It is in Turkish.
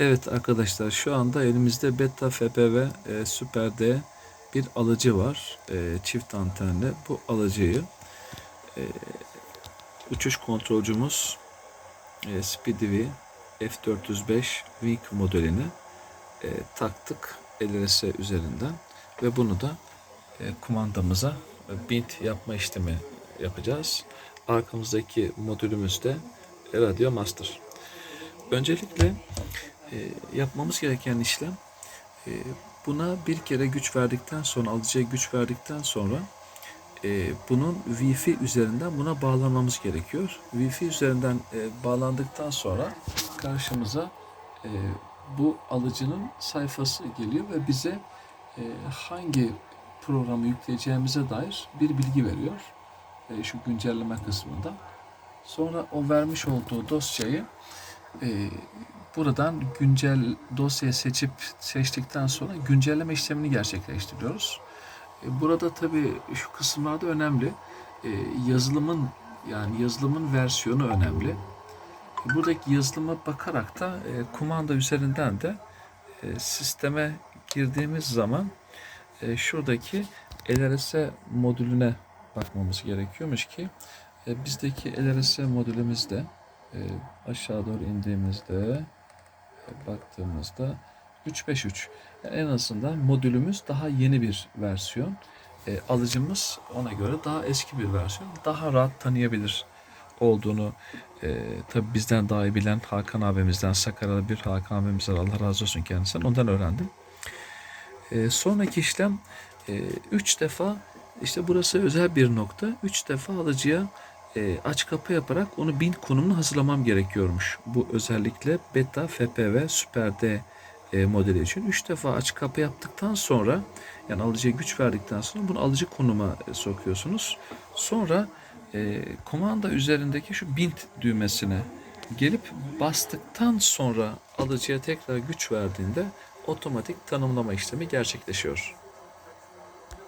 Evet arkadaşlar şu anda elimizde Beta FPV e, Super D bir alıcı var. E, çift antenli. Bu alıcıyı e, uçuş kontrolcümüz e, SpeedyV F405 Wing modelini e, taktık LRS üzerinden ve bunu da e, kumandamıza e, bind yapma işlemi yapacağız. Arkamızdaki modülümüz de Radio Master. Öncelikle yapmamız gereken işlem e, buna bir kere güç verdikten sonra alıcıya güç verdikten sonra e, bunun Wi-Fi üzerinden buna bağlanmamız gerekiyor. Wi-Fi üzerinden e, bağlandıktan sonra karşımıza e, bu alıcının sayfası geliyor ve bize e, hangi programı yükleyeceğimize dair bir bilgi veriyor. E, şu güncelleme kısmında. Sonra o vermiş olduğu dosyayı e, buradan güncel dosyayı seçip seçtikten sonra güncelleme işlemini gerçekleştiriyoruz. E, Burada tabii şu kısımlarda önemli. E, Yazılımın yani yazılımın versiyonu önemli. E, Buradaki yazılıma bakarak da kumanda üzerinden de sisteme girdiğimiz zaman şuradaki LRS modülüne bakmamız gerekiyormuş ki bizdeki LRS modülümüzde aşağı doğru indiğimizde baktığımızda 353 Yani en azından modülümüz daha yeni bir versiyon. E, alıcımız ona göre daha eski bir versiyon. Daha rahat tanıyabilir olduğunu e, tabi bizden daha iyi bilen Hakan abimizden Sakarya'da bir Hakan abimiz var Allah razı olsun kendisinden ondan öğrendim. E, sonraki işlem 3 defa işte burası özel bir nokta. 3 defa alıcıya e, aç kapı yaparak onu bin konumunu hazırlamam gerekiyormuş. Bu özellikle beta FPV Super D e, modeli için. 3 defa aç kapı yaptıktan sonra yani alıcıya güç verdikten sonra bunu alıcı konuma e, sokuyorsunuz. Sonra e, komanda üzerindeki şu bint düğmesine gelip bastıktan sonra alıcıya tekrar güç verdiğinde otomatik tanımlama işlemi gerçekleşiyor.